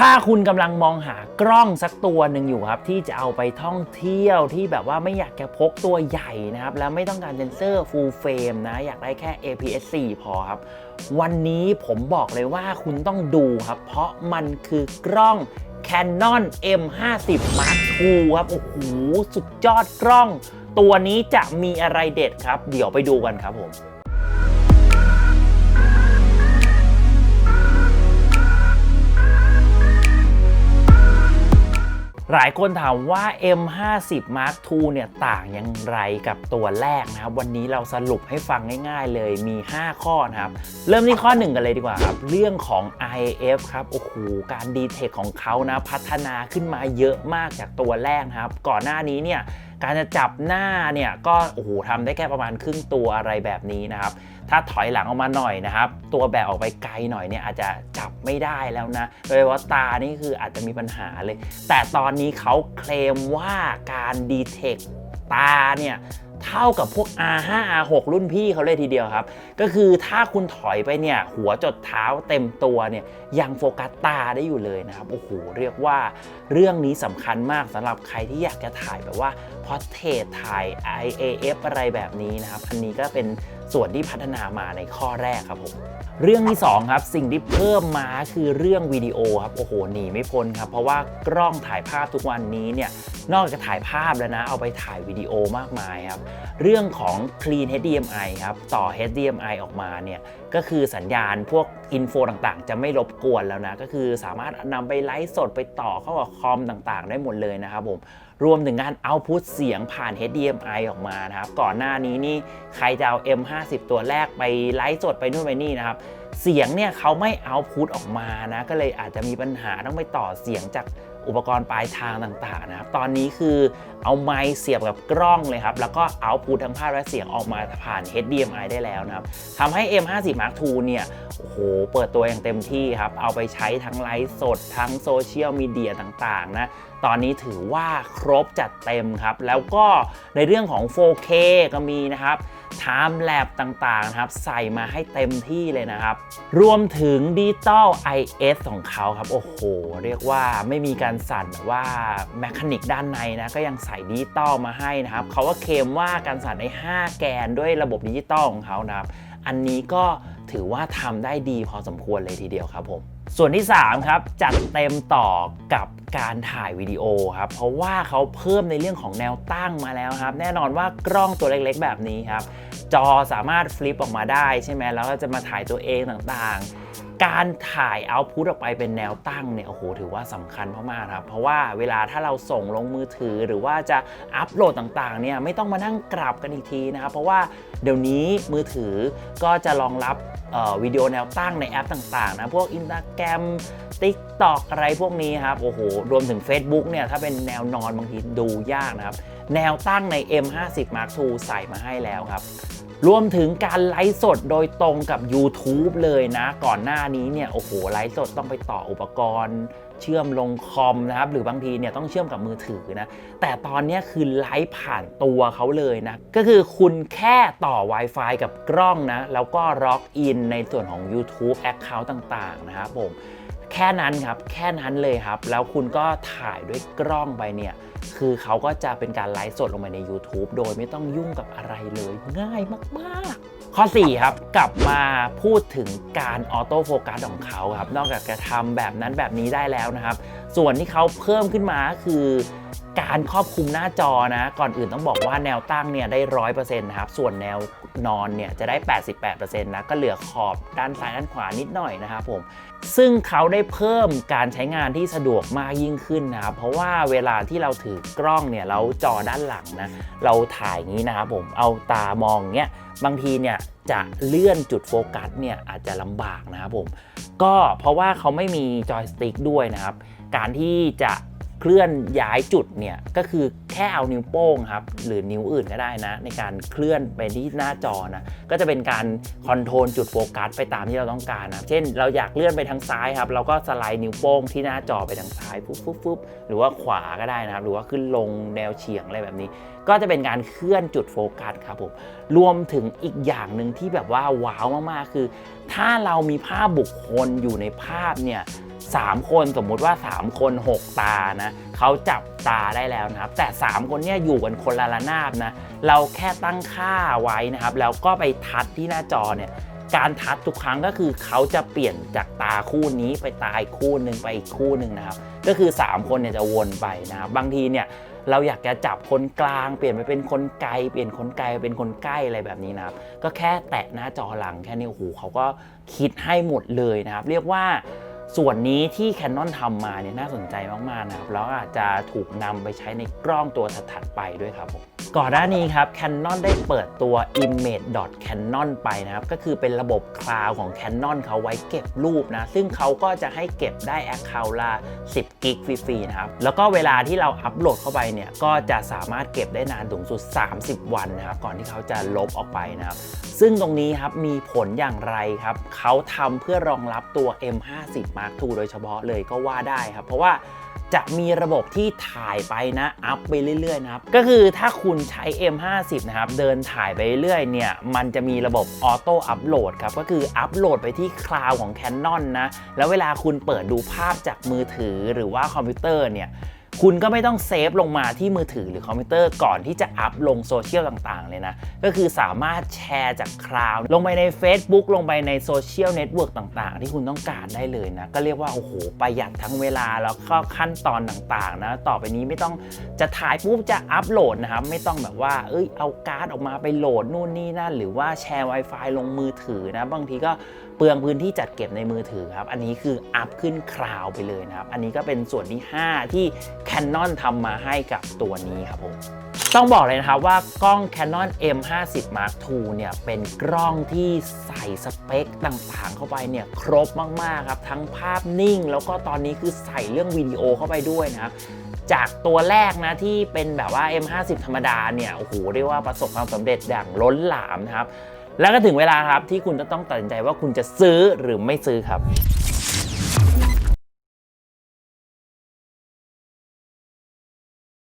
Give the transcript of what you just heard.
ถ้าคุณกำลังมองหากล้องสักตัวหนึ่งอยู่ครับ ที่จะเอาไปท่องเที่ยวที่แบบว่าไม่อยากจะพกตัวใหญ่นะครับ แล้วไม่ต้องการเซนเซอร์ full frame นะ อยากได้แค่ APS-C พอครับ วันนี้ผมบอกเลยว่าคุณต้องดูครับ เพราะมันคือกล้อง Canon M50 Mark II ครับโอ้โหสุดยอดกล้อง ตัวนี้จะมีอะไรเด็ดครับ เดี๋ยวไปดูกันครับผม หลายคนถามว่า M50 Mark II เนี่ยต่างอย่างไรกับตัวแรกนะครับ วันนี้เราสรุปให้ฟังง่ายๆเลยมี 5 ข้อนะครับ เริ่มที่ข้อ 1 กันเลยดีกว่าครับ เรื่องของ IF ครับ โอ้โห การดีเทคของเขานะ พัฒนาขึ้นมาเยอะมากจากตัวแรกนะครับ ก่อนหน้านี้เนี่ย การจะจับหน้าเนี่ยก็โอ้โหทำได้แค่ประมาณครึ่งตัวอะไรแบบนี้นะครับ ถ้าถอยหลังออกมาหน่อยนะครับ ตัวแบบออกไปไกลหน่อยเนี่ยอาจจะจับไม่ได้แล้วนะ โดยว่าตานี่คืออาจจะมีปัญหาเลย แต่ตอนนี้เขาเคลมว่าการดีเทค ตาเนี่ยเท่ากับพวก R5 R6 รุ่นพี่เขาเลยทีเดียวครับ ก็คือถ้าคุณถอยไปเนี่ย หัวจดเท้าเต็มตัวเนี่ย ยังโฟกัสตาได้อยู่เลยนะครับ โอ้โห เรียกว่าเรื่องนี้สำคัญมากสำหรับใครที่อยากจะถ่ายแบบว่าพอเทถ่าย IAF อะไรแบบนี้นะครับ อันนี้ก็เป็น ส่วนที่พัฒนามาในข้อแรกครับผมเรื่องที่2ครับสิ่งที่เพิ่มมาคือเรื่องวิดีโอครับโอ้โหหนีไม่พ้นครับเพราะว่ากล้องถ่ายภาพทุกวันนี้เนี่ยนอกจากถ่ายภาพแล้วนะ เอาไปถ่ายวิดีโอมากมายครับเรื่องของ Clean HDMI ครับต่อ HDMI ออกมาเนี่ย ก็คือสัญญาณพวกอินโฟต่างๆ จะไม่รบกวนแล้วนะ ก็คือสามารถนำไปไลฟ์สดไปต่อเข้ากับคอมต่างๆ ได้หมดเลยนะครับผมรวมถึงการเอาพุทเสียงผ่าน HDMI ออกมานะครับ ก่อนหน้านี้นี่ใครจะเอา M50 ตัวแรกไปไลฟ์สดไปนู่นไปนี่นะครับ เสียงเนี่ยเขาไม่เอาพุทออกมานะ ก็เลยอาจจะมีปัญหาต้องไปต่อเสียงจาก อุปกรณ์ปลายทางต่างๆนะครับ ตอนนี้คือเอาไมค์เสียบกับกล้องเลยครับ แล้วก็เอาพุททั้งภาพและเสียงออกมาผ่าน HDMI ได้แล้วนะครับทำให้ M50 Mark II เนี่ย โอ้โห เปิดตัวอย่างเต็มที่ครับ เอาไปใช้ทั้งไลฟ์สด ทั้งโซเชียลมีเดียต่างๆนะ ตอนนี้ถือว่าครบจัดเต็มครับ แล้วก็ในเรื่องของ 4K ก็มีนะครับ ไทม์แลบต่างๆนะครับใส่มาให้เต็มที่เลยนะครับ รวมถึง Digital IS ของเขาครับ โอ้โห เรียกว่าไม่มีการสั่นแบบว่าแมคานิกด้านในนะก็ยังใส่ดิจิตอลมาให้นะครับเขาก็เคลมว่าการสั่นใน 5 แกนด้วยระบบดิจิตอลของเขานะครับ อันนี้ก็ถือว่าทำได้ดีพอสมควรเลยทีเดียวครับผม ส่วนที่ 3 ครับ จัดเต็มต่อกับการถ่ายวิดีโอครับ เพราะว่าเขาเพิ่มในเรื่องของแนวตั้งมาแล้วครับ แน่นอนว่ากล้องตัวเล็กๆ แบบนี้ครับ จอสามารถฟลิปออกมาได้ใช่ไหมแล้วก็จะมาถ่ายตัวเองต่างๆ การถ่ายเอาพุทออกไปเป็นแนวตั้งเนี่ยโอ้โหถือว่าสำคัญมากๆครับ เพราะว่าเวลาถ้าเราส่งลงมือถือหรือว่าจะอัปโหลดต่างๆเนี่ยไม่ต้องมานั่งกลับกันอีกทีนะครับ เพราะว่าเดี๋ยวนี้มือถือก็จะรองรับวิดีโอแนวตั้งในแอปต่างๆนะพวก Instagram TikTok อะไรพวกนี้ครับโอ้โหรวมถึง Facebook เนี่ยถ้าเป็นแนวนอนบางทีดูยากนะครับ แนวตั้งใน M50 Mark II ใส่มาให้แล้วครับ รวมถึงการไลฟ์สดโดยตรงกับ YouTube เลยนะ ก่อนหน้านี้เนี่ยโอ้โหไลฟ์สดต้องไปต่ออุปกรณ์เชื่อมลงคอมนะครับ หรือบางทีเนี่ยต้องเชื่อมกับมือถือนะ แต่ตอนนี้คือไลฟ์ผ่านตัวเขาเลยนะ ก็คือคุณแค่ต่อ Wi-Fi กับกล้องนะ แล้วก็ล็อกอินในส่วนของ YouTube Account ต่าง ๆ นะครับผม แค่นั้นครับ แค่นั้นเลยครับ แล้วคุณก็ถ่ายด้วยกล้องไปเนี่ย คือเขาก็จะเป็นการไลฟ์สดลงไปใน YouTube โดยไม่ต้องยุ่งกับอะไรเลยง่ายมากๆข้อ 4 ครับ กลับมาพูดถึงการออโต้โฟกัสของเขาครับ นอกจากจะทำแบบนั้นแบบนี้ได้แล้วนะครับ ส่วนที่เขาเพิ่มขึ้นมาคือ การครอบคลุมหน้าจอนะ ก่อนอื่นต้องบอกว่าแนวตั้งเนี่ยได้ร้อยเปอร์เซ็นต์นะครับ ส่วนแนวนอนเนี่ยจะได้ 88%นะ ก็เหลือขอบด้านซ้ายด้านขวานิดหน่อยนะครับผม ซึ่งเขาได้เพิ่มการใช้งานที่สะดวกมากยิ่งขึ้นนะครับ เพราะว่าเวลาที่เราถือกล้องเนี่ยแล้วจอด้านหลังนะ เราถ่ายงนี้นะครับผม เอาตามองเงี้ย บางทีเนี่ยจะเลื่อนจุดโฟกัสเนี่ยอาจจะลำบากนะครับผม ก็เพราะว่าเขาไม่มีจอยสติ๊กด้วยนะครับ การที่จะ เคลื่อนย้ายจุดเนี่ยก็คือแค่เอานิ้วโป้งครับหรือนิ้วอื่นก็ได้นะ ในการเคลื่อนไปที่หน้าจอนะก็จะเป็นการคอนโทรลจุดโฟกัสไปตามที่เราต้องการนะเช่น เราอยากเลื่อนไปทางซ้ายครับเราก็สไลด์นิ้วโป้งที่หน้าจอไปทางซ้ายปุ๊บปุ๊บปุ๊บหรือว่าขวาก็ได้นะครับหรือว่าขึ้นลงแนวเฉียงอะไรแบบนี้ ก็จะเป็นการเคลื่อนจุดโฟกัสครับผมรวมถึงอีกอย่างหนึ่งที่แบบว่าว้าวมากๆคือ ถ้าเรามีภาพบุคคลอยู่ในภาพเนี่ย 3 คนสมมุติว่า 3 คน 6 ตานะเขาจับตาได้แล้วนะครับ แต่ 3 คนเนี่ยอยู่กันคนละระนาบนะ เราแค่ตั้งค่าไว้นะครับ แล้วก็ไปทัดที่หน้าจอเนี่ยการทัดทุกครั้งก็คือเขาจะเปลี่ยนจากตาคู่นี้ไปตาอีกคู่หนึ่งไปอีกคู่หนึ่งนะครับ ก็คือ 3 คนเนี่ยจะวนไปนะครับบางทีเนี่ยเราอยากจะจับคนกลางเปลี่ยนไปเป็นคนไกลเปลี่ยนคนไกลเป็นคนใกล้อะไรแบบนี้นะครับ ก็แค่แตะหน้าจอหลังแค่นี้โอ้โหเขาก็คิดให้หมดเลยนะครับ เรียกว่า ส่วนนี้ที่ Canon ทำมาเนี่ยน่าสนใจมากๆนะครับแล้วอาจจะถูกนำไปใช้ในกล้องตัวถัดๆไปด้วยครับผม ก่อนหน้านี้ครับ Canon ได้เปิดตัว image.canon ไปนะครับ ก็คือเป็นระบบคลาวของ Canon เขาไว้เก็บรูปนะ ซึ่งเขาก็จะให้เก็บได้ Account ละ 10 กิกฟรีๆนะครับ แล้วก็เวลาที่เราอัปโหลดเข้าไปเนี่ย ก็จะสามารถเก็บได้นานสูงสุด 30 วันนะครับ ก่อนที่เขาจะลบออกไปนะครับซึ่งตรงนี้ครับมีผลอย่างไรครับเขาทำเพื่อรองรับตัว M50 Mark II โดยเฉพาะเลยก็ว่าได้ครับ เพราะว่า จะมีระบบที่ถ่ายไปนะอัพไปเรื่อยๆนะครับก็คือถ้าคุณใช้ M50 นะครับเดินถ่ายไปเรื่อยๆเนี่ยมันจะมีระบบออโต้อัพโหลดครับก็คืออัพโหลดไปที่คลาวของ Canon นะแล้วเวลาคุณเปิดดูภาพจากมือถือหรือว่าคอมพิวเตอร์เนี่ย คุณก็ไม่ต้องเซฟลงมาที่มือถือหรือคอมพิวเตอร์ก่อนที่จะอัพลงโซเชียลต่างๆ เลยนะ ก็คือสามารถแชร์จากคลาวด์ลงไปใน Facebook ลงไปในโซเชียลเน็ตเวิร์กต่างๆ ที่คุณต้องการได้เลยนะ ก็เรียกว่า โอ้โห ประหยัดทั้งเวลาแล้วก็ขั้นตอนต่างๆ นะ ต่อไปนี้ไม่ต้องจะถ่ายปุ๊บจะอัพโหลดนะครับ ไม่ต้องแบบว่า เอ้ย เอาการ์ดออกมาไปโหลดนู่นนี่นั่น หรือว่าแชร์ Wi-Fi ลงมือถือนะ บางทีก็เปลืองพื้นที่จัดเก็บในมือถือครับ อันนี้คืออัพขึ้นคราวไปเลยนะครับ อันนี้ก็เป็นส่วนที่ 5 ที่ Canon ทำมาให้กับตัวนี้ครับผมต้องบอกเลยนะครับว่ากล้อง Canon M50 Mark II เนี่ยเป็นกล้องที่ใส่สเปคต่างๆเข้าไปเนี่ยครบมากๆครับ ทั้งภาพนิ่ง แล้วก็ตอนนี้คือใส่เรื่องวิดีโอเข้าไปด้วยนะครับจากตัวแรกนะที่เป็นแบบว่า M50 ธรรมดาเนี่ยโอ้โหเรียกว่าประสบความสำเร็จอย่างล้นหลามนะครับ แล้วก็ถึงเวลาครับที่คุณจะต้องตัดสินใจว่าคุณจะซื้อหรือไม่ซื้อครับ